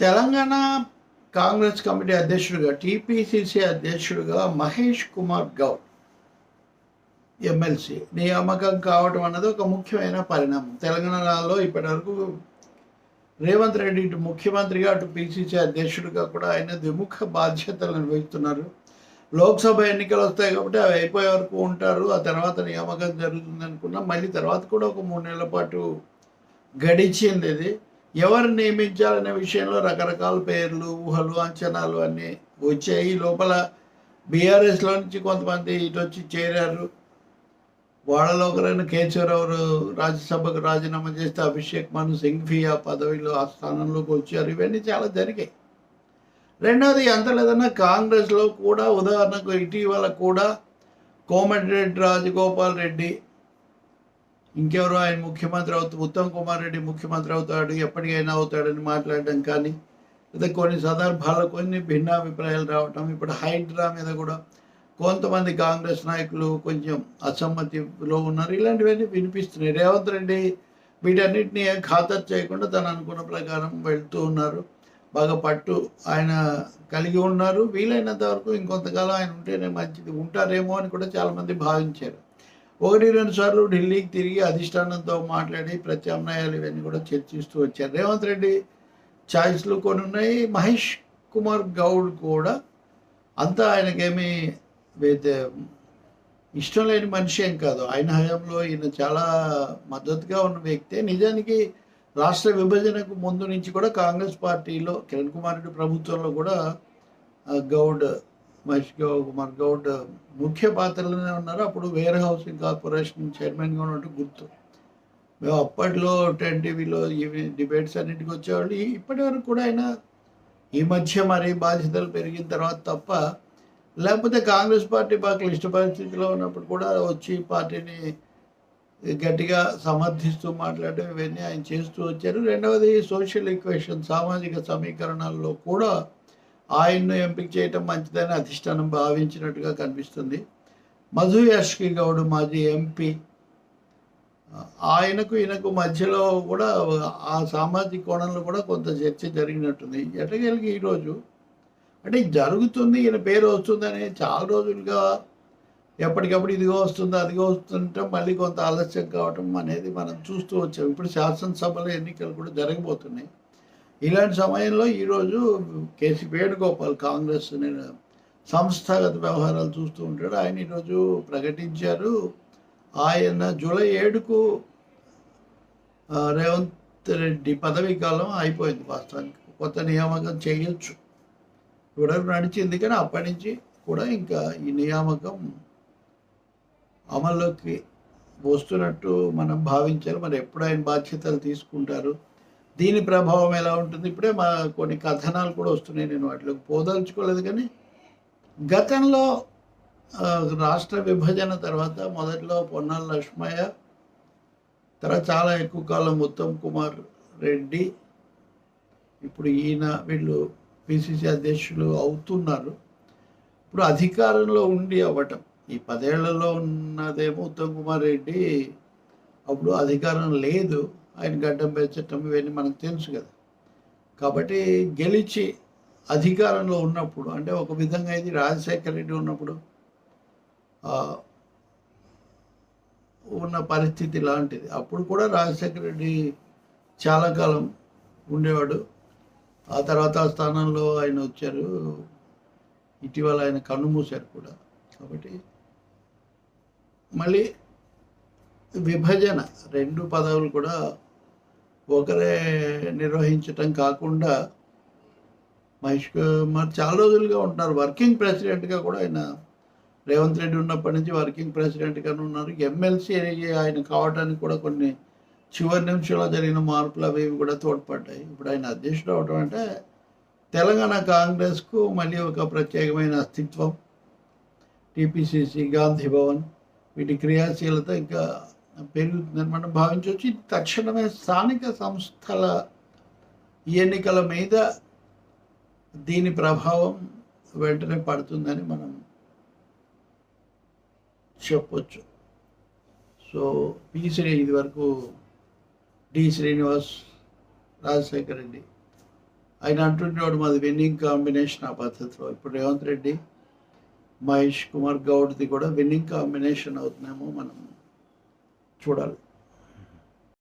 Telangana Congress committee అధ్యక్షుడిగా TPCC అధ్యక్షుడిగా Mahesh Kumar Goud MLC. నియామకం కావటం అన్నది ఒక ముఖ్యమైన పరిణామం. తెలంగాణలో ఇప్పటివరకు రేవంత్ రెడ్డి ఇటు ముఖ్యమంత్రిగా అటు పిసిసి అధ్యక్షుడిగా కూడా ఆయన ద్విముఖ బాధ్యతలు నిర్వహిస్తున్నారు. లోక్సభ ఎన్నికలు వస్తాయి కాబట్టి అవి అయిపోయే వరకు ఉంటారు. ఆ తర్వాత నియామకం జరుగుతుంది అనుకున్నా. మళ్ళీ తర్వాత కూడా ఒక మూడు నెలల పాటు గడిచింది ఇది. ఎవరు నియమించాలనే విషయంలో రకరకాల పేర్లు ఊహలు అంచనాలు అన్నీ వచ్చాయి. లోపల బీఆర్ఎస్లో నుంచి కొంతమంది ఇటు వచ్చి చేరారు. వాళ్ళలో ఒకరైన కేశవరావు రాజ్యసభకు రాజీనామా చేస్తే అభిషేక్ మను సింగ్ఫియా పదవిలో ఆ స్థానంలోకి వచ్చారు. ఇవన్నీ చాలా జరిగాయి. రెండవది ఎంత లేదన్నా కాంగ్రెస్లో కూడా ఉదాహరణకు ఇటీవల కూడా కోమటిరెడ్డి రాజగోపాల్ రెడ్డి ఇంకెవరో? ఆయన ముఖ్యమంత్రి అవుతూ ఉత్తమ్ కుమార్ రెడ్డి ముఖ్యమంత్రి అవుతాడు ఎప్పటికైనా అవుతాడని మాట్లాడడం కానీ లేదా కొన్ని సందర్భాల్లో కొన్ని భిన్నాభిప్రాయాలు రావటం ఇప్పుడు హైడ్రా మీద కూడా కొంతమంది కాంగ్రెస్ నాయకులు కొంచెం అసమ్మతిలో ఉన్నారు. ఇలాంటివన్నీ వినిపిస్తున్నాయి. రేవంత్ రెడ్డి వీటన్నిటిని ఖాతరు చేయకుండా తను అనుకున్న ప్రకారం వెళ్తూ ఉన్నారు. బాగా పట్టు ఆయన కలిగి ఉన్నారు. వీలైనంత వరకు ఇంకొంతకాలం ఆయన ఉంటేనే మంచిది. ఉంటారేమో అని కూడా చాలామంది భావించారు. ఒకటి రెండు సార్లు ఢిల్లీకి తిరిగి అధిష్టానంతో మాట్లాడి ప్రత్యామ్నాయాలు ఇవన్నీ కూడా చర్చిస్తూ వచ్చారు. రేవంత్ రెడ్డి ఛాయిస్లు కొన్ని ఉన్నాయి. మహేష్ కుమార్ గౌడ్ కూడా అంతా ఆయనకేమీ ఇష్టం లేని మనిషి ఏం కాదు. ఆయన హయాంలో ఈయన చాలా మద్దతుగా ఉన్న వ్యక్తే. నిజానికి రాష్ట్ర విభజనకు ముందు నుంచి కూడా కాంగ్రెస్ పార్టీలో కిరణ్ కుమార్ రెడ్డి ప్రభుత్వంలో కూడా గౌడ్ మహేష్ గౌ- కుమార్ గౌడ్ ముఖ్య పాత్రలోనే ఉన్నారు. అప్పుడు వేర్ హౌసింగ్ కార్పొరేషన్ చైర్మన్గా ఉన్నట్టు గుర్తు. మేము అప్పట్లో టెన్ టీవీలో ఇవి డిబేట్స్ అన్నింటికి వచ్చేవాళ్ళు. ఇప్పటి వరకు కూడా ఆయన ఈ మధ్య మరి బాధ్యతలు పెరిగిన తర్వాత తప్ప లేకపోతే కాంగ్రెస్ పార్టీ బాగా క్లిష్ట పరిస్థితిలో ఉన్నప్పుడు కూడా వచ్చి పార్టీని గట్టిగా సమర్థిస్తూ మాట్లాడడం ఇవన్నీ ఆయన చేస్తూ వచ్చారు. రెండవది సోషల్ ఈక్వేషన్ సామాజిక సమీకరణాల్లో కూడా ఆయన్ను ఎంపిక చేయటం మంచిదని అధిష్టానం భావించినట్టుగా కనిపిస్తుంది. మధు యష్కి గౌడ్ మాజీ ఎంపీ. ఆయనకు ఈయనకు మధ్యలో కూడా ఆ సామాజిక కోణంలో కూడా కొంత చర్చ జరిగినట్టుంది. ఎటగలిగి ఈరోజు అంటే జరుగుతుంది ఈయన పేరు వస్తుందని చాలా రోజులుగా ఎప్పటికప్పుడు ఇదిగో వస్తుంది అదిగో వస్తుంటే మళ్ళీ కొంత ఆలస్యం కావటం అనేది మనం చూస్తూ వచ్చాం. ఇప్పుడు శాసనసభలో ఎన్నికలు కూడా జరగబోతున్నాయి. ఇలాంటి సమయంలో ఈరోజు కేసీ వేణుగోపాల్ కాంగ్రెస్ సంస్థాగత వ్యవహారాలు చూస్తూ ఉంటాడు. ఆయన ఈరోజు ప్రకటించారు. ఆయన జూలై ఏడుకు రేవంత్ రెడ్డి పదవీ కాలం అయిపోయింది వాస్తవానికి. కొత్త నియామకం చేయొచ్చు. ఇప్పటివరకు నడిచింది కానీ అప్పటి నుంచి కూడా ఇంకా ఈ నియామకం అమల్లోకి వస్తున్నట్టు మనం భావించాలి. మరి ఎప్పుడు ఆయన బాధ్యతలు తీసుకుంటారు? దీని ప్రభావం ఎలా ఉంటుంది? ఇప్పుడే మా కొన్ని కథనాలు కూడా వస్తున్నాయి. నేను వాటిలోకి పోదలుచుకోలేదు కానీ గతంలో రాష్ట్ర విభజన తర్వాత మొదట్లో పొన్నాల లక్ష్మయ్య తర్వాత చాలా ఎక్కువ కాలం ఉత్తమ్ కుమార్ రెడ్డి ఇప్పుడు ఈయన వీళ్ళు పిసిసి అధ్యక్షులు అవుతున్నారు. ఇప్పుడు అధికారంలో ఉండి అవ్వటం. ఈ పదేళ్ళలో ఉన్నదేమో ఉత్తమ్ కుమార్ రెడ్డి అప్పుడు అధికారం లేదు. ఆయన గడ్డం పెంచటం ఇవన్నీ మనకు తెలుసు కదా. కాబట్టి గెలిచి అధికారంలో ఉన్నప్పుడు అంటే ఒక విధంగా ఇది రాజశేఖర రెడ్డి ఉన్నప్పుడు ఉన్న పరిస్థితి లాంటిది. అప్పుడు కూడా రాజశేఖర రెడ్డి చాలా కాలం ఉండేవాడు. ఆ తర్వాత ఆ స్థానంలో ఆయన వచ్చారు. ఇటీవల ఆయన కన్ను మూశారు కూడా. కాబట్టి మళ్ళీ విభజన రెండు పదవులు కూడా ఒకరే నిర్వహించటం కాకుండా మహేష్ కుమార్ చాలా రోజులుగా ఉంటున్నారు. వర్కింగ్ ప్రెసిడెంట్గా కూడా ఆయన రేవంత్ రెడ్డి ఉన్నప్పటి నుంచి వర్కింగ్ ప్రెసిడెంట్గానే ఉన్నారు. ఎమ్మెల్సీ ఆయన కావడానికి కూడా కొన్ని చివరి నిమిషంలో జరిగిన మార్పులు అవి ఇవి కూడా తోడ్పడ్డాయి. ఇప్పుడు ఆయన అధ్యక్షుడు అవడం అంటే తెలంగాణ కాంగ్రెస్కు మళ్ళీ ఒక ప్రత్యేకమైన అస్తిత్వం. టీపీసీసీ గాంధీ భవన్ వీటి క్రియాశీలత ఇంకా పెరుగుతుందని మనం భావించవచ్చు ఇది తక్షణమే స్థానిక సంస్థల ఎన్నికల మీద దీని ప్రభావం వెంటనే పడుతుందని మనం చెప్పొచ్చు. సో పి శ్రీ ఇది వరకు డి శ్రీనివాస్ రాజశేఖర్ రెడ్డి. ఆయన అంటుండేవాడు మాది విన్నింగ్ కాంబినేషన్ ఆ పద్ధతిలో. ఇప్పుడు రేవంత్ రెడ్డి మహేష్ కుమార్ గౌడ్ది కూడా విన్నింగ్ కాంబినేషన్ అవుతున్నామో మనం. చూడాలి.